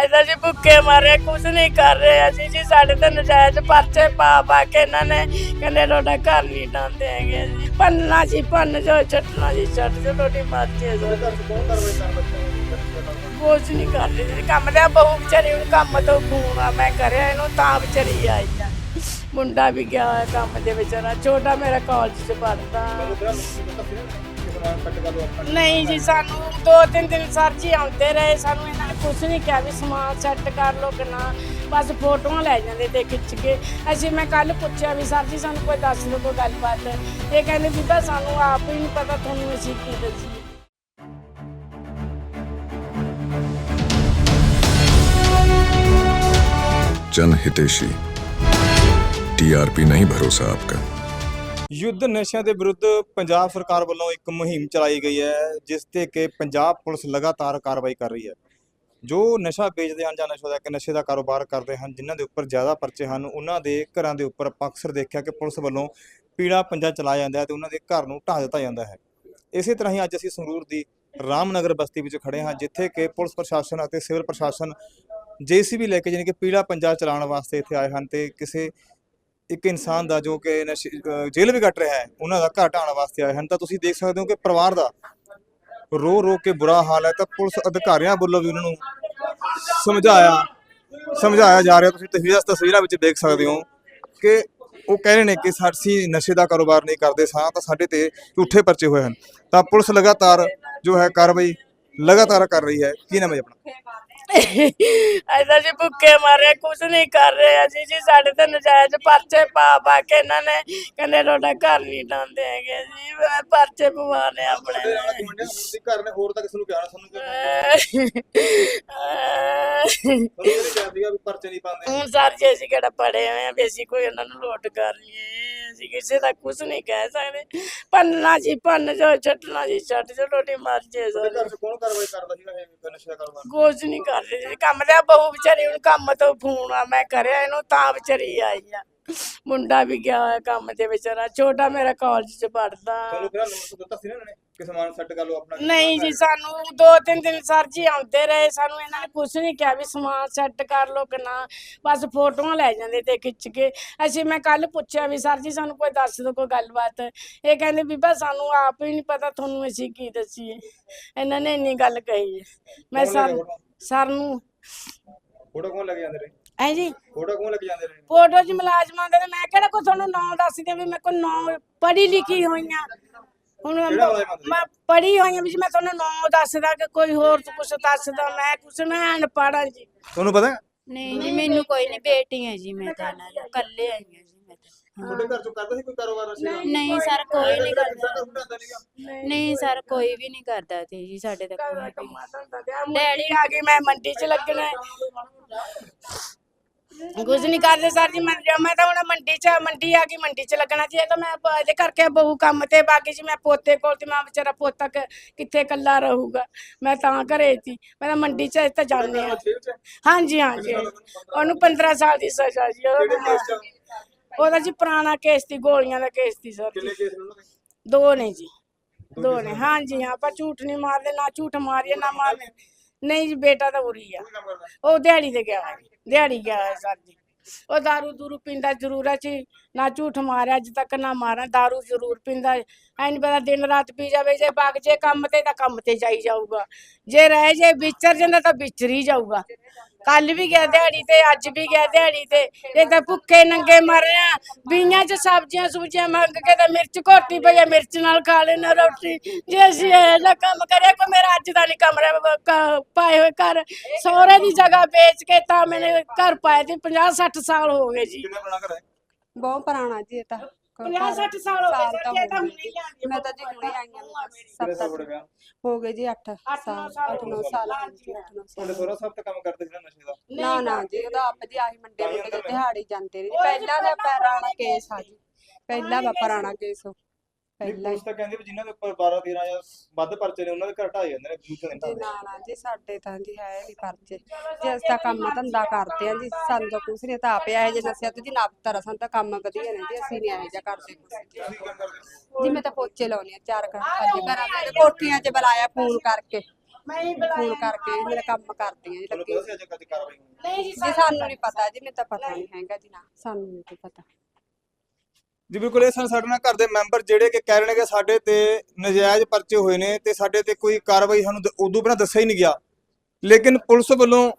ਐਦਾਂ ਜੀ ਭੁੱਖੇ ਮਾਰੇ ਕੁਝ ਨਹੀਂ ਕਰ ਰਹੇ ਅਸੀਂ ਜੀ। ਸਾਡੇ ਤੇ ਨਜਾਇਜ਼ ਪਰਚੇ ਪਾ ਪਾ ਕੇ ਇਹਨਾਂ ਨੇ ਕਹਿੰਦੇ ਤੁਹਾਡਾ ਘਰ ਨਹੀਂ ਡਾਂਦੇ ਹੈਗੇ ਜੀ। ਪੰਨਾ ਜੀ ਪੰਨ ਜੋ ਛੱਟਣਾ ਜੀ ਛੱਟ ਜੋ ਤੁਹਾਡੀ ਮਰਜ਼ੀ ਹੈ ਕੁਝ ਨਹੀਂ ਕਰ ਰਹੀ ਜੀ। ਕੰਮ ਦਾ ਬਹੂ ਵਿਚਾਰੀ ਨੂੰ ਕੰਮ ਤੋਂ ਫੋਨ ਆ ਮੈਂ ਕਰਿਆ ਇਹਨੂੰ ਤਾਂ ਵਿਚਾਰੀ ਆਈ ਆ। ਮੁੰਡਾ ਵੀ ਗਿਆ ਹੋਇਆ ਕੰਮ ਦੇ ਵਿਚਾਰਾ ਛੋਟਾ ਮੇਰਾ ਕਾਲਜ ਚ ਪੜਦਾ ਤੁਹਾਨੂੰ ਕਿਹੜਾ ਨੁਕਸ ਦਿੱਤਾ ਸੀ ਨਾ ਕਿ ਸਮਾਨ ਕੱਟ ਕਰ ਲਓ ਆਪਣਾ ਨਹੀਂ ਜੀ ਸਾਨੂੰ ਦੋ ਤਿੰਨ ਦਿਨ ਸਰ ਜੀ ਆਉਂਦੇ ਰਹੇ ਸਾਨੂੰ ਇਹਨਾਂ ਨੇ ਕੁਝ ਨਹੀਂ ਕਿਹਾ ਵੀ ਸਮਾਨ ਸੈੱਟ ਕਰ ਲਓ ਕਿ ਨਾ ਬਸ ਫੋਟੋਆਂ ਲੈ ਜਾਂਦੇ ਤੇ ਖਿੱਚ ਕੇ ਅਸੀਂ ਮੈਂ ਕੱਲ ਪੁੱਛਿਆ ਵੀ ਸਰ ਜੀ ਸਾਨੂੰ ਕੋਈ ਦੱਸ ਦਿਓ ਕੋਈ ਗੱਲਬਾਤ ਇਹ ਕਹਿੰਦੇ ਬੀਬਾ ਸਾਨੂੰ ਆਪ ਹੀ ਨਹੀਂ ਪਤਾ ਤੁਹਾਨੂੰ ਅਸੀਂ ਕੀ ਦੱਸੀਏ जन हितेशी टीआरपी नहीं भरोसा आपका ਯੁੱਧ ਨਸ਼ਿਆਂ ਦੇ ਵਿਰੁੱਧ ਪੰਜਾਬ ਸਰਕਾਰ ਵੱਲੋਂ ਇੱਕ ਮੁਹਿੰਮ ਚਲਾਈ ਗਈ ਹੈ, ਜਿਸ ਤੇ ਕਿ ਪੰਜਾਬ ਪੁਲਿਸ ਲਗਾਤਾਰ ਕਾਰਵਾਈ ਕਰ ਰਹੀ ਹੈ। ਜੋ ਨਸ਼ਾ ਵੇਚਦੇ ਹਨ ਜਾਂ ਨਸ਼ਾ ਦਾ ਕਿ ਨਸ਼ੇ ਦਾ ਕਾਰੋਬਾਰ ਕਰਦੇ ਹਨ, ਜਿਨ੍ਹਾਂ ਦੇ ਉੱਪਰ ਜ਼ਿਆਦਾ ਪਰਚੇ ਹਨ, ਉਹਨਾਂ ਦੇ ਘਰਾਂ ਦੇ ਉੱਪਰ ਆਪਾਂ ਅਕਸਰ ਦੇਖਿਆ ਕਿ ਪੁਲਿਸ ਵੱਲੋਂ ਪੀੜਾ ਪੰਜਾ ਚਲਾਇਆ ਜਾਂਦਾ ਹੈ ਤੇ ਉਹਨਾਂ ਦੇ ਘਰ ਨੂੰ ਢਾਹ ਦਿੱਤਾ ਜਾਂਦਾ ਹੈ। ਇਸੇ ਤਰ੍ਹਾਂ ਹੀ ਅੱਜ ਅਸੀਂ ਸੰਗਰੂਰ ਦੀ ਰਾਮਨਗਰ ਬਸਤੀ ਵਿੱਚ ਖੜੇ ਹਾਂ, ਜਿੱਥੇ ਕਿ ਪੁਲਿਸ ਪ੍ਰਸ਼ਾਸਨ ਅਤੇ ਸਿਵਲ ਪ੍ਰਸ਼ਾਸਨ ਜੇਸੀਬੀ ਲੈ ਕੇ ਜਾਣੀ ਕਿ ਪੀੜਾ ਪੰਜਾ ਚਲਾਉਣ ਵਾਸਤੇ ਇੱਥੇ ਆਏ ਹਨ ਤੇ ਕਿਸੇ ਇੱਕ ਇਨਸਾਨ ਦਾ ਜੋ ਕਿ ਨਸ਼ੇ, ਅਹ, ਜੇਲ੍ਹ ਵੀ ਕੱਟ ਰਿਹਾ ਹੈ, ਉਹਨਾਂ ਦਾ ਘਰ ਢਾਉਣ ਵਾਸਤੇ ਆਏ ਹਨ ਤਾਂ ਤੁਸੀਂ ਦੇਖ ਸਕਦੇ ਹੋ ਕਿ ਪਰਿਵਾਰ ਦਾ ਰੋ ਰੋ ਕੇ ਬੁਰਾ ਹਾਲ ਹੈ, ਤਾਂ ਪੁਲਿਸ ਅਧਿਕਾਰੀਆਂ ਵੱਲੋਂ ਵੀ ਉਹਨਾਂ ਨੂੰ ਸਮਝਾਇਆ ਸਮਝਾਇਆ ਜਾ ਰਿਹਾ। ਤੁਸੀਂ ਤਸਵੀਰਾਂ ਤਸਵੀਰਾਂ ਵਿੱਚ ਦੇਖ ਸਕਦੇ ਹੋ ਕਿ ਉਹ ਕਹਿ ਰਹੇ ਨੇ ਕਿ ਅਸੀਂ ਨਸ਼ੇ ਦਾ ਕਾਰੋਬਾਰ ਨਹੀਂ ਕਰਦੇ ਸਾਂ, ਤਾਂ ਸਾਡੇ ਤੇ ਝੂਠੇ ਪਰਚੇ ਹੋਏ ਹਨ। ਤਾਂ ਪੁਲਿਸ ਲਗਾਤਾਰ ਜੋ ਹੈ ਕਾਰਵਾਈ ਲਗਾਤਾਰ ਕਰ ਰਹੀ ਹੈ। ਕੀ ਨਾਮ ਹੈ ਜੀ ਆਪਣਾ? ਐਦਾਂ ਜੀ ਭੁੱਖੇ ਮਾਰੇ ਕੁਝ ਨਹੀਂ ਕਰ ਰਹੇ ਅਸੀਂ ਜੀ ਸਾਡੇ ਤੇ ਨਜਾਇਜ਼ ਪਰਚੇ ਪਾ ਪਾ ਕੇ ਇਹਨਾਂ ਨੇ ਕਹਿੰਦੇ ਤੁਹਾਡਾ ਘਰ ਨਹੀਂ ਡਾਂਦੇ ਹੈਗੇ ਜੀ ਮੈਂ ਪਰਚੇ ਪਵਾਣੇ ਆਪਣੇ ਘਰ ਨੇ ਹੋਰ ਤਾਂ ਕਿਸ ਨੂੰ ਕਿਹਾ ਸਾਨੂੰ ਹੁਣ ਵੀ ਪਰਚੇ ਨਹੀਂ ਪਾਉਂਦੇ। ਸਰ ਜੀ ਅਸੀਂ ਕਿਹੜਾ ਪੜੇ ਹੋਏ ਆ ਵੀ ਅਸੀਂ ਕੋਈ ਉਹਨਾਂ ਨੂੰ ਲੋਟ ਕਰ ਲਈਏ। ਅਸੀਂ ਕਿਸੇ ਦਾ ਕੁਝ ਨਹੀਂ ਕਹਿ ਸਕਦੇ। ਪੰਨਾ ਜੀ ਪੰਨ ਜੋ ਛੱਟਣਾ ਜੀ ਛੱਟ ਜੋ ਤੁਹਾਡੀ ਮਰਜ਼ੀ ਹੈ ਸਰ ਘਰ ਚ ਕੌਣ ਕਾਰਵਾਈ ਕਰਦਾ ਸੀਗਾ ਇਹ ਨਸ਼ੇ ਦਾ ਕਾਰੋਬਾਰ ਕੁਝ ਨਹੀਂ ਕਰ ਰਹੀ ਜੀ ਕੰਮ ਦਾ ਬਹੂ ਵਿਚਾਰੀ ਨੂੰ ਕੰਮ ਤੋਂ ਫੋਨ ਆ ਮੈਂ ਕਰਿਆ ਇਹਨੂੰ ਤਾਂ ਵਿਚਾਰੀ ਆਈ ਆ। ਮੁੰਡਾ ਵੀ ਗਿਆ ਹੋਇਆ ਕੰਮ ਦੇ ਵਿਚਾਰਾ ਛੋਟਾ ਮੇਰਾ ਕਾਲਜ ਚ ਪੜਦਾ ਤੁਹਾਨੂੰ ਕਿਹੜਾ ਨੋਟਿਸ ਦਿੱਤਾ ਸੀ ਨਾ ਇਹਨਾਂ ਨੇ ਕਿ ਸਮਾਨ ਸੈੱਟ ਕਰ ਲਓ ਆਪਣਾ ਨਹੀਂ ਜੀ ਸਾਨੂੰ ਦੋ ਤਿੰਨ ਦਿਨ ਸਰ ਜੀ ਆਉਂਦੇ ਰਹੇ ਸਾਨੂੰ ਇਹਨਾਂ ਨੇ ਕੁਝ ਨਹੀਂ ਕਿਹਾ ਵੀ ਸਮਾਨ ਸੈੱਟ ਕਰ ਲਓ ਕਿ ਨਾ ਬਸ ਫੋਟੋਆਂ ਲੈ ਜਾਂਦੇ ਤੇ ਖਿੱਚ ਕੇ। ਅਸੀਂ ਮੈਂ ਕੱਲ ਪੁੱਛਿਆ ਵੀ ਸਰ ਜੀ ਸਾਨੂੰ ਕੋਈ ਦੱਸ ਦਿਓ ਕੋਈ ਗੱਲਬਾਤ। ਇਹ ਕਹਿੰਦੇ ਬੀਬਾ ਸਾਨੂੰ ਆਪ ਹੀ ਨਹੀਂ ਪਤਾ ਤੁਹਾਨੂੰ ਅਸੀਂ ਕੀ ਦੱਸੀਏ। ਇਹਨਾਂ ਨੇ ਇੰਨੀ ਗੱਲ ਕਹੀ ਹੈ। ਮੈਂ ਸਰ ਸਰ ਨੂੰ। ਫੋਟੋ ਕੌਣ ਲੱਗ ਜਾਂਦੇ ਰਹੇ? ਐ ਜੀ? ਫੋਟੋ ਕੌਣ ਲੱਗ ਜਾਂਦੇ ਰਹੇ? ਫੋਟੋ 'ਚ ਮੁਲਾਜ਼ਮਾਂ ਦੇ ਮੈਂ ਕਿਹੜਾ ਕੋ ਤੁਹਾਨੂੰ ਨਾਂ ਦੱਸਦੀ ਵੀ ਮੈਂ ਕੋ ਨਾਂ ਪੜ੍ਹੀ ਲਿਖੀ ਹੋਈਆਂ। ਹੁਣ ਕਿਹੜਾ? ਮੈਂ ਪੜ੍ਹੀ ਹੋਈਆਂ ਵੀ ਜੇ ਮੈਂ ਤੁਹਾਨੂੰ ਨਾਂ ਦੱਸਦਾ ਕਿ ਕੋਈ ਹੋਰ ਕੁਝ ਦੱਸਦਾ ਮੈਂ ਕੁਛ ਮੈਂ ਅਨਪੜ੍ਹ ਜੀ। ਤੁਹਾਨੂੰ ਪਤਾ? ਹੈ? ਨਹੀਂ ਜੀ ਮੈਨੂੰ ਕੋਈ ਨਹੀਂ ਬੇਟੀ ਹੈ ਜੀ ਮੈਂ ਤਾਂ ਇਹਨਾਂ ਦੀ ਇਕੱਲੇ ਆਈ ਹਾਂ ਜੀ ਮੈਂ ਤਾਂ। ਤੁਹਾਡੇ ਘਰ ਚੋਂ ਕਰਦਾ ਸੀ ਕੋਈ ਕਾਰੋਬਾਰ ਦਾ ਨਹੀਂ ਸਰ ਕੋਈ ਨਹੀਂ ਕਰਦਾ। ਨਹੀਂ ਸਰ ਕੋਈ ਵੀ ਨਹੀਂ ਕਰਦਾ ਤੇ ਜੀ ਸਾਡੇ ਤੱਕ ਡੈਡੀ ਆ ਗਈ ਮੈਂ ਮੰਡੀ 'ਚ ਲੱਗਣਾ। ਹੈ। ਕੁਝ ਨਹੀਂ ਕਰਦੇ ਸਰ ਜੀ ਮੈਂ ਮੈਂ ਤਾਂ ਹੁਣ ਮੰਡੀ 'ਚ ਮੰਡੀ ਆ ਗਈ ਮੰਡੀ 'ਚ ਲੱਗਣਾ ਜੀ ਇਹ ਤਾਂ ਮੈਂ ਇਹਦੇ ਕਰਕੇ ਬਹੂ ਕੰਮ ਤੇ ਬਾਕੀ ਜੀ ਮੈਂ ਪੋਤੇ ਕੋਲ ਤੇ ਮੈਂ ਵਿਚਾਰਾ ਪੋਤਾ ਕ- ਕਿੱਥੇ ਇਕੱਲਾ ਰਹੂਗਾ ਮੈਂ ਤਾਂ ਘਰੇ ਸੀ ਮੈਂ ਤਾਂ ਮੰਡੀ 'ਚ ਇੱਥੇ ਜਾਂਦੇ ਆ ਹਾਂਜੀ ਹਾਂਜੀ ਉਹਨੂੰ 15 ਸਾਲ ਦੀ ਸਜ਼ਾ ਜੀ ਉਹਦਾ ਜੀ ਪੁਰਾਣਾ ਕੇਸ ਸੀ ਗੋਲੀਆਂ ਦਾ ਕੇਸ ਸੀ ਸਰ ਜੀ। ਦੇ? ਨੇ ਜੀ ਦੋ ਨੇ ਹਾਂਜੀ ਹਾਂ ਆਪਾਂ ਝੂਠ ਨਹੀਂ ਮਾਰਦੇ ਨਾ ਝੂਠ ਮਾਰੀਏ ਨਾ ਮਾਰਦੇ ਨਹੀਂ ਜੀ ਬੇਟਾ ਤਾਂ ਉਰੀ ਆ ਕੀ ਕੰਮ ਕਰਦਾ ਉਹ ਦਿਹਾੜੀ ਤੇ ਗਿਆ ਹੋਇਆ ਜੀ ਦਿਹਾੜੀ ਗਿਆ ਹੋਇਆ ਸਰ ਜੀ ਉਹ दारू ਦੂਰੂ ਪੀਂਦਾ ਜ਼ਰੂਰ ਹੈ ਜੀ ਨਾ ਝੂਠ ਮਾਰਿਆ ਅੱਜ ਤੱਕ ਨਾ ਮਾਰਾਂ दारू ਜ਼ਰੂਰ ਪੀਂਦਾ ਐ ਨਹੀਂ ਪਤਾ ਦਿਨ ਰਾਤ ਪੀ ਜਾਵੇ ਜੇ ਵਗ ਜੇ ਕੰਮ ਤੇ ਤਾਂ ਕੰਮ ਤੇ ਜਾਈ ਜਾਊਗਾ ਜੇ ਰਹਿ ਜੇ ਵਿਚਰ ਜਾਂਦਾ ਤਾਂ ਵਿਚਰ ਹੀ ਜਾਊਗਾ ਕੱਲ ਵੀ ਗਿਆ ਦਿਹਾੜੀ ਤੇ ਅੱਜ ਵੀ ਗਿਆ ਦਿਹਾੜੀ ਤੇ। ਇਹ ਤਾਂ ਭੁੱਖੇ ਨੰਗੇ ਮਰ ਬੀਆਂ ਚ ਸਬਜ਼ੀਆਂ ਸੁਬਜ਼ੀਆਂ ਮੰਗ ਕੇ ਤਾਂ ਮਿਰਚ ਘੋਟੀ ਪਈ ਆ ਮਿਰਚ ਨਾਲ ਖਾ ਲੈਣਾ ਰੋਟੀ। ਜੇ ਅਸੀਂ ਇਹ ਜਿਹਾ ਕੰਮ ਕਰਿਆ ਕੋ ਮੇਰਾ ਅੱਜ ਦਾ ਨਹੀਂ ਕਮਰਾ ਬ- ਕ- ਪਾਏ ਹੋਏ ਘਰ। ਸਹੁਰੇ ਦੀ ਜਗ੍ਹਾ ਵੇਚ ਕੇ ਤਾਂ ਮੈਨੇ ਘਰ ਪਾਏ ਤੇ 50 60 ਸਾਲ ਹੋ ਗਏ ਜੀ। ਕਿੰਨਾ ਬਣਾ ਕਰ ਹੈ? ਬਹੁਤ ਪੁਰਾਣਾ ਜੀ ਇਹ ਤਾਂ। 50 60 ਸਾਲ ਹੋ ਗਏ ਤਾਂ ਜੀ ਇਹ ਤਾਂ ਹੋ ਹੁਣੇ ਹੀ ਲਿਆਂਦੀ ਮੈਂ ਤਾਂ ਜੀ ਹੁਣੇ ਆਈ ਹਾਂ ਹੋ ਗਏ ਜੀ 8 ਅੱਠ ਨੌ ਸਾਲ ਸਾਲ 8 9 ਸਾਲ ਹਾਂਜੀ 8 9 ਤੁਹਾਡੇ ਸਾਲ। ਸੋਹਰਾ ਸਾਹਿਬ ਤਾਂ ਕੰਮ ਕਰਦੇ ਸੀ ਨਾ ਨਸ਼ੇ ਦਾ? ਨਾ ਨਾ ਜੀ ਉਹਦਾ ਆਪ ਜੀ ਆਹੀ ਮੰਡੇ ਤਾਂ ਹੀ ਮੁੰਡੇ ਦੇ ਅੰਦਰ ਦਿਹਾੜੀ ਜਾਂਦੇ ਨੇ ਪਹਿਲਾਂ ਦਾ ਪੁਰਾਣਾ ਕੇਸ ਆ ਜੀ। ਪਹਿਲਾਂ ਦਾ ਪੁਰਾਣਾ ਕੇਸ। ਪਹਿਲਾਂ ਪੁਲਿਸ ਤਾਂ ਕਹਿੰਦੀ ਵੀ ਜਿਨ੍ਹਾਂ ਦੇ ਉੱਪਰ 12 13 ਜਾਂ ਵੱਧ ਪਰਚੇ ਨੇ ਉਹਨਾਂ ਦੇ ਘਰ ਢਾਈ ਜਾਂਦੇ ਨੇ ਦੂਜੇ ਦਿਨ ਜੀ ਢਾਉਂਦੇ ਨਾ ਨਾ। ਜੀ ਸਾਡੇ ਤਾਂ ਜੀ ਹੈ ਨਹੀਂ ਪਰਚੇ। ਜੇ ਅਸੀਂ ਤਾਂ ਕੰਮ ਧੰਦਾ ਕਰਦੇ ਆ ਜੀ ਸਾਨੂੰ ਤਾਂ ਕੁਛ ਨਹੀਂ ਤਾਂ ਆਪੇ ਇਹ ਜੇ ਨਸਿਆ ਤੇ ਜੀ ਨਾ ਤਰ ਸਾਨੂੰ ਤਾਂ ਕੰਮ ਵਧੀਆ ਨੇ ਜੀ ਅਸੀਂ ਨਹੀਂ ਇਹੋ ਜਿਹਾ ਕਰਦੇ ਕੁਛ। ਤੁਸੀਂ ਕੀ ਕੰਮ ਕਰਦੇ ਹੋ? ਜੀ ਮੈਂ ਤਾਂ ਪੋਚੇ ਲਾਉਣੀ ਆ ਚਾਰ ਘਰ ਪੰਜ ਘਰਾਂ ਦੇ ਕੋਠੀਆਂ 'ਚ ਬੁਲਾਇਆ ਫੋਨ ਕਰਕੇ। ਮੈਂ ਹੀ ਫੋਨ ਬੁਲਾਇਆ ਕਰਕੇ ਮੇਰੇ ਕੰਮ ਕਰਦੀਆਂ ਜੀ ਤੁਹਾਨੂੰ ਲੱਗੇ। ਪਤਾ ਸੀ ਅੱਜ ਕੱਲ੍ਹ ਕਾਰਵਾਈ। ਹੋਣੀ ਨਹੀਂ ਜੀ ਜੀ ਸਾਨੂੰ ਨਹੀਂ ਪਤਾ ਜੀ ਮੈਨੂੰ ਤਾਂ ਪਤਾ ਨਹੀਂ। ਹੈਗਾ ਜੀ ਨਾ ਸਾਨੂੰ ਨਹੀਂ ਪਤਾ। ਜੀ ਬਿਲਕੁਲ, ਇਹ ਸਨ ਸਾਡੇ ਨਾਲ ਘਰ ਦੇ ਮੈਂਬਰ ਜਿਹੜੇ ਕਿ ਕਹਿ ਰਹੇ ਨੇ ਕਿ ਸਾਡੇ ਤੇ ਨਜਾਇਜ਼ ਪਰਚੇ ਹੋਏ ਨੇ ਤੇ ਸਾਡੇ ਤੇ ਕੋਈ ਕਾਰਵਾਈ ਸਾਨੂੰ ਉਦੋਂ ਬਿਨਾਂ ਦੱਸਿਆ ਹੀ ਨਹੀਂ ਗਿਆ। ਲੇਕਿਨ ਪੁਲਿਸ ਵੱਲੋਂ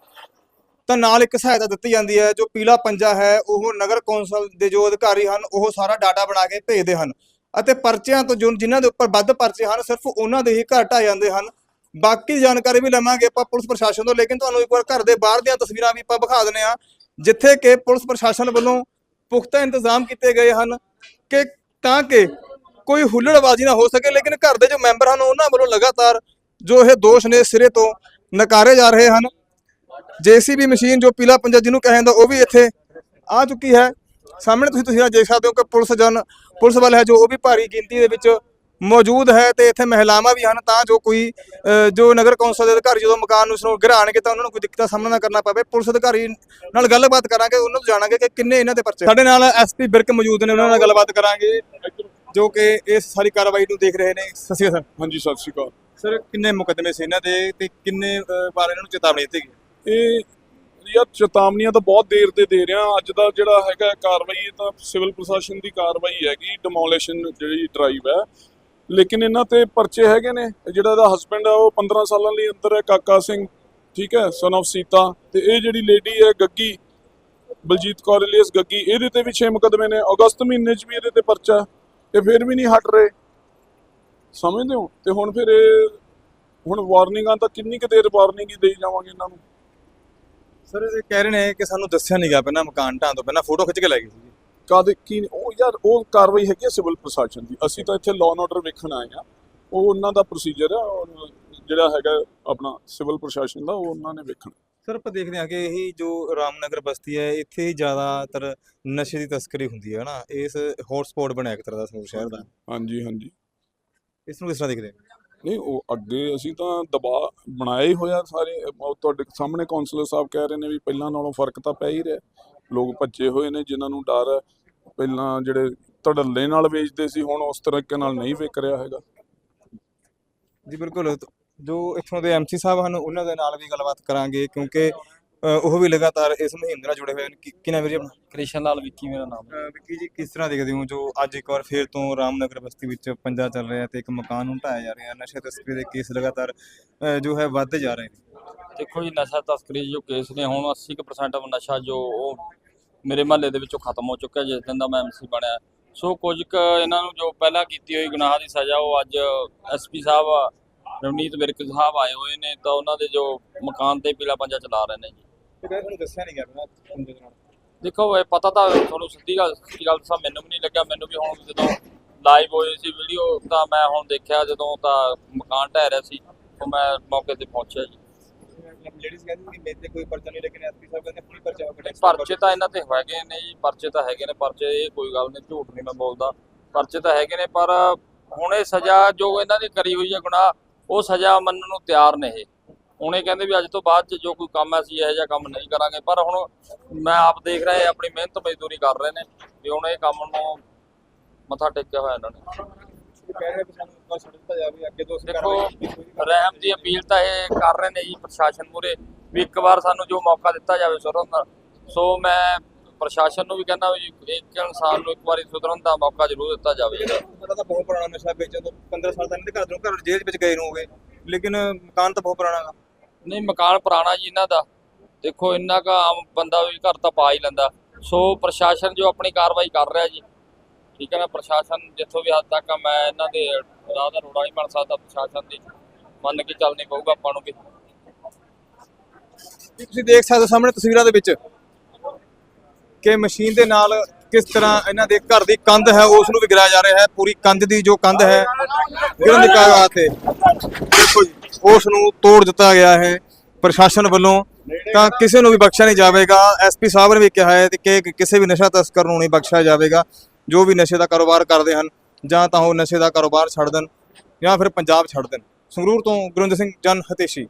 ਤਾਂ ਨਾਲ ਇੱਕ ਸਹਾਇਤਾ ਦਿੱਤੀ ਜਾਂਦੀ ਹੈ, ਜੋ ਪੀਲਾ ਪੰਜਾ ਹੈ, ਉਹ ਨਗਰ ਕੌਂਸਲ ਦੇ ਜੋ ਅਧਿਕਾਰੀ ਹਨ, ਉਹ ਸਾਰਾ ਡਾਟਾ ਬਣਾ ਕੇ ਭੇਜਦੇ ਹਨ। ਅਤੇ ਪਰਚਿਆਂ ਤੋਂ ਜੋ ਜਿਨ੍ਹਾਂ ਦੇ ਉੱਪਰ ਵੱਧ ਪਰਚੇ ਹਨ, ਸਿਰਫ ਉਹਨਾਂ ਦੇ ਹੀ ਘਰ ਢਾਏ ਜਾਂਦੇ ਹਨ। ਬਾਕੀ ਜਾਣਕਾਰੀ ਵੀ ਲਵਾਂਗੇ ਆਪਾਂ ਪੁਲਿਸ ਪ੍ਰਸ਼ਾਸਨ ਤੋਂ, ਲੇਕਿਨ ਤੁਹਾਨੂੰ ਇੱਕ ਵਾਰ ਘਰ ਦੇ ਬਾਹਰ ਦੀਆਂ ਤਸਵੀਰਾਂ ਵੀ ਆਪਾਂ ਵਿਖਾ ਦਿੰਦੇ ਆ ਜਿੱਥੇ ਕਿ ਪੁਲਿਸ ਪ੍ਰਸ਼ਾਸਨ ਵੱਲੋਂ ਪੁਖਤਾ ਇੰਤਜ਼ਾਮ ਕੀਤੇ ਗਏ ਹਨ। ਕਿ ਤਾਂ ਕਿ ਕੋਈ ਹੁੱਲੜਬਾਜ਼ੀ ਨਾ ਹੋ ਸਕੇ, ਲੇਕਿਨ ਘਰ ਦੇ ਜੋ ਮੈਂਬਰ ਹਨ, ਉਹਨਾਂ ਵੱਲੋਂ ਲਗਾਤਾਰ ਜੋ ਇਹ ਦੋਸ਼ ਨੇ ਸਿਰੇ ਤੋਂ ਨਕਾਰੇ ਜਾ ਰਹੇ ਹਨ। ਜੀਸੀਬੀ ਮਸ਼ੀਨ ਜੋ ਪੀਲਾ ਪੰਜਾ ਜਿਹਨੂੰ ਕਿਹਾ ਜਾਂਦਾ, ਉਹ ਵੀ ਇੱਥੇ ਆ ਚੁੱਕੀ ਹੈ। ਸਾਹਮਣੇ ਤੁਸੀਂ ਤੁਸੀਂ ਦੇਖ ਸਕਦੇ ਹੋ ਕਿ ਪੁਲਿਸ ਜਨ, ਪੁਲਿਸ ਵਾਲੇ ਹੈ ਜੋ ਉਹ ਵੀ ਭਾਰੀ ਗਿਣਤੀ ਦੇ ਵਿੱਚ ਮੌਜੂਦ ਹੈ ਤੇ ਇੱਥੇ ਮਹਿਲਾਵਾਂ ਵੀ ਹਨ ਤਾਂ ਜੋ ਕੋਈ ਜੋ ਨਗਰ ਕੌਂਸਲ ਦੇ ਅਧਿਕਾਰੀ ਜਦੋਂ ਮਕਾਨ ਨੂੰ ਉਸਨੂੰ ਗਿਰਾਣਗੇ ਤਾਂ ਉਹਨਾਂ ਨੂੰ ਕੋਈ ਦਿੱਕਤ ਦਾ ਸਾਹਮਣਾ ਨਾ ਕਰਨਾ ਪਵੇ। ਪੁਲਿਸ ਅਧਿਕਾਰੀ ਨਾਲ ਗੱਲਬਾਤ ਕਰਾਂਗੇ ਉਹਨਾਂ ਤੋਂ ਜਾਣਾਂਗੇ ਕਿ ਕਿੰਨੇ ਇਹਨਾਂ ਦੇ ਪਰਚੇ ਸਾਡੇ ਨਾਲ ਐਸਪੀ ਬਿਰਕ ਮੌਜੂਦ ਨੇ ਉਹਨਾਂ ਨਾਲ ਗੱਲਬਾਤ ਕਰਾਂਗੇ ਜੋ ਕਿ ਇਸ ਸਾਰੀ ਕਾਰਵਾਈ ਨੂੰ ਦੇਖ ਰਹੇ ਨੇ। ਸਤਿ ਸ਼੍ਰੀ ਅਕਾਲ ਹਾਂਜੀ ਸਤਿ ਸ਼੍ਰੀ ਅਕਾਲ। ਸਰ ਕਿੰਨੇ ਮੁਕੱਦਮੇ ਸੀ ਇਹਨਾਂ ਦੇ ਤੇ ਕਿੰਨੇ ਵਾਰ ਇਹਨਾਂ ਨੂੰ ਚੇਤਾਵਨੀ ਦਿੱਤੀ ਗਈ? ਇਹ ਯਾਰ ਚੇਤਾਵਨੀਆਂ ਤਾਂ ਬਹੁਤ ਦੇਰ ਤੇ ਦੇ ਰਿਹਾ। ਅੱਜ ਦਾ ਜਿਹੜਾ ਹੈਗਾ ਕਾਰਵਾਈ ਇਹ ਤਾਂ ਸਿਵਲ ਪ੍ਰਸ਼ਾਸਨ ਦੀ ਕਾਰਵਾਈ ਹੈਗੀ। ਡਿਮੋਲੀਸ਼ਨ ਜਿਹੜੀ ਡਰਾਈਵ ਹੈ ਲੇਕਿਨ ਇਹਨਾਂ ਤੇ ਪਰਚੇ ਹੈਗੇ ਨੇ। ਜਿਹੜਾ ਇਹਦਾ ਹਸਬੰਡ ਹੈ ਉਹ 15 ਸਾਲਾਂ ਲਈ ਅੰਦਰ ਹੈ, ਕਾਕਾ ਸਿੰਘ, ਠੀਕ ਹੈ ਸਨ of ਸੀਤਾ। ਤੇ ਇਹ ਜਿਹੜੀ ਲੇਡੀ ਹੈ, ਗੱਗੀ, ਬਲਜੀਤ ਕੌਰ ਇਲੀਅਸ ਗੱਗੀ, ਇਹਦੇ ਤੇ ਵੀ 6 ਮੁਕਦਮੇ ਨੇ। ਅਗਸਤ ਮਹੀਨੇ 'ਚ ਵੀ ਇਹਦੇ ਤੇ ਪਰਚਾ ਇਹ ਫਿਰ ਵੀ ਨਹੀਂ ਹਟ ਰਹੇ। ਸਮਝਦੇ ਹੋ? ਤੇ ਹੁਣ ਫਿਰ ਇਹ, ਹੁਣ ਵਾਰਨਿੰਗਾਂ ਤਾਂ ਕਿੰਨੀ ਕੁ ਦੇਰ ਵਾਰਨਿੰਗ ਹੀ ਦੇਈ ਜਾਵਾਂਗੇ ਇਹਨਾਂ ਨੂੰ? ਸਰ, ਇਹ ਕਹਿ ਰਹੇ ਨੇ ਕਿ ਸਾਨੂੰ ਦੱਸਿਆ ਨਹੀਂ ਗਿਆ ਪਹਿਲਾਂ ਮਕਾਨ ਢਾਣ ਤੋਂ। ਪਹਿਲਾਂ ਫੋਟੋ ਖਿੱਚ ਕੇ ਲੈ ਗਏ ਸੀ। ਕਾਦੇ ਕੀ ਉਹ ਯਾਰ ਉਹ ਕਾਰਵਾਈ ਹੈਗੀ ਹੈ ਸਿਵਲ ਪ੍ਰਸ਼ਾਸਨ ਦੀ। ਅਸੀਂ ਤਾਂ ਇੱਥੇ ਲਾਅ ਐਂਡ ਆਰਡਰ ਵੇਖਣ ਆਏ ਆ ਉਹ ਉਹਨਾਂ ਦਾ ਪ੍ਰੋਸੀਜਰ ਹੈ ਔਰ ਜਿਹੜਾ ਹੈਗਾ ਆਪਣਾ ਸਿਵਲ ਪ੍ਰਸ਼ਾਸਨ ਦਾ ਉਹ ਉਹਨਾਂ ਨੇ ਵੇਖਣਾ। ਸਰ ਆਪਾਂ ਦੇਖਦੇ ਹਾਂ ਕਿ ਇਹੀ ਜੋ ਰਾਮਨਗਰ ਬਸਤੀ ਹੈ ਇੱਥੇ ਹੀ ਜ਼ਿਆਦਾਤਰ ਨਸ਼ੇ ਦੀ ਤਸਕਰੀ ਹੁੰਦੀ ਹੈ ਨਾ ਇਸ ਹੌਟ ਸਪੌਟ ਬਣਿਆ ਇੱਕ ਤਰ੍ਹਾਂ ਦਾ ਸੰਗਰੂਰ ਸ਼ਹਿਰ ਦਾ। ਹਾਂਜੀ ਹਾਂਜੀ। ਇਸ ਨੂੰ ਕਿਸ ਤਰ੍ਹਾਂ ਦੇਖਦੇ ਹੋ? ਨਹੀਂ ਉਹ ਅੱਗੇ ਅਸੀਂ ਤਾਂ ਦਬਾਅ ਬਣਾਇਆ ਹੀ ਹੋਇਆ ਸਾਰੇ ਤੁਹਾਡੇ ਸਾਹਮਣੇ ਕਾਉਂਸਲਰ ਸਾਹਿਬ ਕਹਿ ਰਹੇ ਨੇ ਵੀ ਪਹਿਲਾਂ ਨਾਲੋਂ ਫ਼ਰਕ ਤਾਂ ਪੈ ਹੀ ਰਿਹਾ। ਲੋਕ ਭੱਜੇ ਹੋਏ ਨੇ ਜਿਨ੍ਹਾਂ ਨੂੰ ਡਰ ਹੈ। ਪਹਿਲਾਂ ਜਿਹੜੇ ਧੜੱਲੇ ਨਾਲ ਵੇਚਦੇ ਸੀ ਹੁਣ ਉਸ ਤਰੀਕੇ ਨਾਲ ਨਹੀਂ ਵਿਕ ਰਿਹਾ ਹੈਗਾ। ਜੀ ਬਿਲਕੁਲ। ਜੋ ਇੱਥੋਂ ਦੇ ਐਮਸੀ ਸਾਹਿਬ ਹਨ ਉਹਨਾਂ ਦੇ ਨਾਲ ਵੀ ਗੱਲਬਾਤ ਕਰਾਂਗੇ ਕਿਉਂਕਿ ਅ, ਉਹ ਵੀ ਲਗਾਤਾਰ ਇਸ ਮੁਹਿੰਮ ਨਾਲ ਜੁੜੇ ਹੋਏ ਹਨ। ਕੀ ਕੀ ਨਾਮ ਹੈ ਜੀ ਆਪਣਾ? ਕ੍ਰਿਸ਼ਨ ਲਾਲ ਵਿੱਕੀ ਮੇਰਾ ਨਾਮ। ਹੈ ਅ, ਵਿੱਕੀ ਜੀ ਕਿਸ ਤਰ੍ਹਾਂ ਦੇਖਦੇ ਹੋ ਜੋ ਅੱਜ ਇੱਕ ਵਾਰ ਫੇਰ ਤੋਂ ਰਾਮਨਗਰ ਬਸਤੀ ਵਿੱਚ ਪੰਜਾ ਚੱਲ ਰਿਹਾ ਤੇ ਇੱਕ ਮਕਾਨ ਨੂੰ ਢਾਇਆ ਜਾ ਰਿਹਾ ਨਸ਼ੇ ਤਸਕਰੀ ਦੇ ਕੇਸ ਲਗਾਤਾਰ ਅ, ਜੋ ਹੈ ਵੱਧਦੇ ਜਾ ਰਹੇ ਨੇ? ਦੇਖੋ ਜੀ ਨਸ਼ਾ ਤਸਕਰੀ ਜੋ ਕੇਸ ਨੇ ਹੁਣ 80% ਨਸ਼ਾ ਜੋ ਉਹ ਮੇਰੇ ਮਹੱਲੇ ਦੇ ਵਿੱਚੋਂ ਖਤਮ ਹੋ ਚੁੱਕਿਆ ਜਿਸ ਦਿਨ ਦਾ ਮੈਂ ਐਮਸੀ ਬਣਿਆ। ਸੋ ਕੁਝ ਕੁ ਇਹਨਾਂ ਨੂੰ ਜੋ ਪਹਿਲਾਂ ਕੀਤੀ ਹੋਈ ਗੁਨਾਹ ਦੀ ਸਜ਼ਾ ਉਹ ਅੱਜ ਐਸਪੀ ਸਾਹਿਬ ਰਵਨੀਤ ਵਿਰਕ ਸਾਹਿਬ ਆਏ ਹੋਏ ਨੇ ਤਾਂ ਉਹਨਾਂ ਦੇ ਜੋ ਮਕਾਨ ਤੇ ਪੀਲਾ ਪੰਜਾ ਚਲਾ ਰਹੇ ਨੇ ਜੀ। ਤੁਹਾਨੂੰ ਦੱਸਿਆ ਨਹੀਂ ਗਿਆ ਦੇਖੋ ਇਹ ਪਤਾ ਤਾਂ ਤੁਹਾਨੂੰ ਸਿੱਧੀ ਗੱਲ ਸਿੱਧੀ ਗੱਲ ਦੱਸਾਂ ਮੈਨੂੰ ਵੀ ਨਹੀਂ ਲੱਗਿਆ ਮੈਨੂੰ ਵੀ ਹੁਣ ਜਦੋਂ ਲਾਈਵ ਹੋਈ ਸੀ ਵੀਡੀਓ ਤਾਂ ਮੈਂ ਹੁਣ ਦੇਖਿਆ ਜਦੋਂ ਤਾਂ ਮਕਾਨ ਢਹਿ ਰਿਹਾ ਸੀ ਤਾਂ ਮੈਂ ਮੌਕੇ ਤੇ ਪਹੁੰਚਿਆ ਜੀ। ਲੇਡੀਜ਼ ਕਹਿੰਦੀ ਕਿ ਮੇਰੇ ਤੇ ਕੋਈ ਪਰਚਾ ਨਹੀਂ ਲੇਕਿਨ ਐਸਪੀ ਸਾਹਿਬ ਕਹਿੰਦੇ ਪੂਰੀ ਪਰਚਾ ਹੋ ਪਰਚੇ ਤਾਂ ਇਹਨਾਂ ਤੇ ਹੈਗੇ ਨੇ ਜੀ ਪਰਚੇ ਤਾਂ ਹੈਗੇ ਨੇ ਪਰਚੇ ਇਹ ਕੋਈ ਗੱਲ ਨਹੀਂ ਝੂਠ ਨਹੀਂ ਮੈਂ ਬੋਲਦਾ। ਪਰਚੇ ਤਾਂ ਹੈਗੇ ਨੇ ਪਰ ਹੁਣ ਇਹ ਸਜ਼ਾ ਜੋ ਇਹਨਾਂ ਦੀ ਕਰੀ ਹੋਈ ਹੈ ਗੁਨਾਹ ਉਹ ਸਜ਼ਾ ਮੰਨਣ ਨੂੰ ਤਿਆਰ ਨੇ ਇਹ। ਹੁਣ ਇਹ ਕਹਿੰਦੇ ਵੀ ਅੱਜ ਤੋਂ ਬਾਅਦ ਚ ਜੋ ਕੋਈ ਕੰਮ ਅਸੀਂ ਇਹੋ ਜਿਹਾ ਕੰਮ ਨਹੀਂ ਕਰਾਂਗੇ। ਪਰ ਹੁਣ ਮੈਂ ਆਪ ਦੇਖ ਰਿਹਾ ਆਪਣੀ ਮਿਹਨਤ ਮਜ਼ਦੂਰੀ ਕਰ ਰਹੇ ਨੇ ਵੀ ਹੁਣ ਇਹ ਕੰਮ ਨੂੰ ਮੱਥਾ ਟੇਕਿਆ ਹੋਇਆ ਇਹਨਾਂ ਨੇ। ਬਸ ਛੱਡ ਦਿੱਤਾ ਜਾਵੇ ਅੱਗੇ ਤੋਂ ਦੇਖੋ। ਰਹਿਮ ਦੀ ਅਪੀਲ ਤਾਂ ਇਹ ਕਰ ਰਹੇ ਨੇ ਜੀ ਪ੍ਰਸ਼ਾਸਨ ਮੂਰੇ ਵੀ ਇੱਕ ਵਾਰ ਸਾਨੂੰ ਜੋ ਮੌਕਾ ਦਿੱਤਾ ਜਾਵੇ ਸੁਧਰਨ ਦਾ। ਸੋ ਮੈਂ ਪ੍ਰਸ਼ਾਸਨ ਨੂੰ ਵੀ ਕਹਿੰਦਾ ਵੀ ਇੱਕ ਇਨਸਾਨ ਨੂੰ ਇੱਕ ਵਾਰੀ ਸੁਧਰਨ ਦਾ ਮੌਕਾ ਜ਼ਰੂਰ ਦਿੱਤਾ ਜਾਵੇ। ਪਤਾ ਤਾਂ ਬਹੁਤ ਪੁਰਾਣਾ ਨਸ਼ਾ ਵੇਚਣ ਤੋਂ 15 ਸਾਲ ਦਾ ਨਹੀਂ ਘਰ ਤੋਂ ਘਰ ਜੇਲ੍ਹ ਵਿੱਚ ਗਏ ਨੂੰ ਹੋ ਗਏ ਲੇਕਿਨ ਮਕਾਨ ਤਾਂ ਬਹੁਤ ਪੁਰਾਣਾ ਗਾ ਨਹੀਂ ਮਕਾਨ ਪੁਰਾਣਾ ਜੀ ਇਹਨਾਂ ਦਾ। ਦੇਖੋ ਇੰਨਾ ਕੁ ਆਮ ਬੰਦਾ ਵੀ ਘਰ ਤਾਂ ਪਾ ਹੀ ਲੈਂਦਾ। ਸੋ ਪ੍ਰਸ਼ਾਸਨ ਜੋ ਆਪਣੀ ਕਾਰਵਾਈ ਕਰ ਰਿਹਾ ਜੀ ਠੀਕ ਹੈ ਨਾ ਪ੍ਰਸ਼ਾਸਨ ਜਿੱਥੋਂ ਵੀ ਹੱਦ ਤੱਕ ਆ, ਮੈਂ ਇਹਨਾਂ ਦੇ ਰਾਹ ਦਾ ਰੋੜਾ ਨਹੀਂ ਬਣ ਸਕਦਾ ਪ੍ਰਸ਼ਾਸਨ ਦੀ। ਮੰਨ ਕੇ ਚੱਲਣੀ ਪਊਗਾ ਆਪਾਂ ਨੂੰ ਵੀ। ਤੁਸੀਂ ਦੇਖ ਸਕਦੇ ਹੋ ਸਾਹਮਣੇ ਤਸਵੀਰਾਂ ਦੇ ਵਿੱਚ ਕਿ ਮਸ਼ੀਨ ਦੇ ਨਾਲ ਕਿਸ ਤਰ੍ਹਾਂ ਇਹਨਾਂ ਦੇ ਘਰ ਦੀ ਕੰਧ ਹੈ ਉਸ ਨੂੰ ਵੀ ਗਿਰਾਇਆ ਜਾ ਰਿਹਾ ਹੈ। ਪੂਰੀ ਕੰਧ ਦੀ ਜੋ ਕੰਧ ਹੈ ਗਿਰਨ ਦੀ ਕਾਗਜ਼ਾਤ ਹੈ ਦੇਖੋ ਜੀ ਉਸ ਨੂੰ ਤੋੜ ਦਿੱਤਾ ਗਿਆ ਹੈ ਪ੍ਰਸ਼ਾਸਨ ਵੱਲੋਂ। ਤਾਂ ਕਿਸੇ ਨੂੰ ਵੀ ਬਖਸ਼ਿਆ ਨਹੀਂ ਜਾਵੇਗਾ। ਐਸਪੀ ਸਾਹਿਬ ਨੇ ਵੀ ਕਿਹਾ ਹੈ ਕਿ ਕਿ ਕਿਸੇ ਵੀ ਨਸ਼ਾ ਤਸਕਰ ਨੂੰ ਨਹੀਂ ਬਖਸ਼ਿਆ ਜਾਵੇਗਾ। ਜੋ ਵੀ ਨਸ਼ੇ ਦਾ ਕਾਰੋਬਾਰ ਕਰਦੇ ਹਨ, ਜਾਂ ਤਾਂ ਉਹ ਨਸ਼ੇ ਦਾ ਕਾਰੋਬਾਰ ਛੱਡ ਦੇਣ, ਜਾਂ ਫਿਰ ਪੰਜਾਬ ਛੱਡ ਦੇਣ। ਸੰਗਰੂਰ ਤੋਂ ਗੁਰਿੰਦਰ ਸਿੰਘ, ਜਨ ਹਤੇਸ਼ੀ।